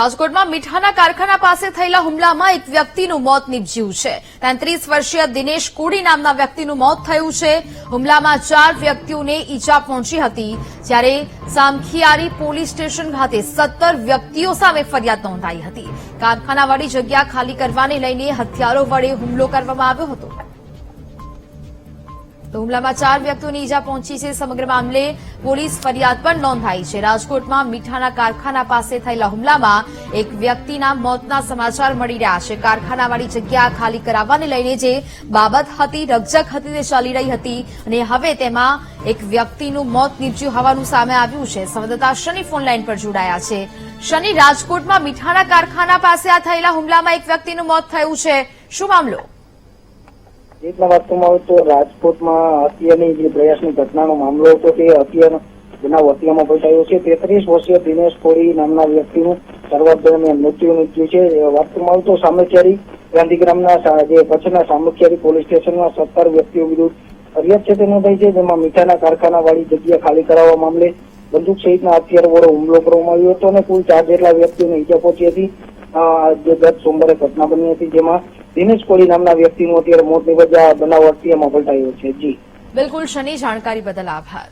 રાજકોટમાં મીઠાના કારખાના પાસે થયેલા હુમલામાં એક વ્યક્તિનું મોત નીપજ્યું છે. તેત્રીસ વર્ષીય દિનેશ કોડી નામના વ્યક્તિનું મોત થયું છે. હુમલામાં ચાર વ્યક્તિઓને ઈજા પહોંચી હતી, જ્યારે સામખિયારી પોલીસ સ્ટેશન ખાતે સત્તર વ્યક્તિઓ સામે ફરિયાદ નોંધાઈ હતી. કારખાનાવાળી જગ્યા ખાલી કરવાને લઈને હથિયારો વડે હુમલો કરવામાં આવ્યો હતો. તો હુમલામાં ચાર વ્યક્તિઓની ઈજા પહોંચી છે. સમગ્ર મામલે પોલીસ ફરિયાદ પણ નોંધાઈ છે. રાજકોટમાં મીઠાના કારખાના પાસે થયેલા હુમલામાં એક વ્યક્તિના મોતના સમાચાર મળી રહ્યા છે. કારખાનાવાળી જગ્યા ખાલી કરાવવાને લઈને જે બાબત હતી, રકઝક હતી તે ચાલી રહી હતી અને હવે તેમાં એક વ્યક્તિનું મોત નીપજ્યું હોવાનું સામે આવ્યું છે. સંવાદદાતા શનિ ફોનલાઈન પર જોડાયા છે. શનિ, રાજકોટમાં મીઠાના કારખાના પાસે આ થયેલા હુમલામાં એક વ્યક્તિનું મોત થયું છે. શું મામલો? રીતના વાત આવે તો રાજકોટમાં હત્યાની જે પ્રયાસની ઘટનાનો મામલો હતો તે હત્યાનો બનાવ હત્યામાં પલટાયો છે. તેત્રીસ વર્ષીય દિનેશ કોળી નામના વ્યક્તિનું શરૂઆત દરમિયાન મૃત્યુ નીપજ્યું છે. એ આવે તો સામખિયારી ગાંધીગ્રામના જે કચ્છના સામખિયારી પોલીસ સ્ટેશનમાં સત્તર વ્યક્તિઓ વિરુદ્ધ ફરિયાદ છે તે નોંધાઈ છે. જેમાં મીઠાના કારખાના વાળી જગ્યા ખાલી કરાવવા મામલે બંદૂક સહિતના હથિયાર વડે હુમલો કરવામાં આવ્યો હતો અને કુલ ચાર જેટલા વ્યક્તિઓને ઈજા પહોંચી હતી. જે ગત સોમવારે ઘટના બની હતી જેમાં દિનેશ કોળી નામના વ્યક્તિનું અત્યારે મોત નિપજ્યા બનાવ હત્યામાં પલટાયો છે. જી. બિલકુલ, શનિ, જાણકારી બદલ આભાર.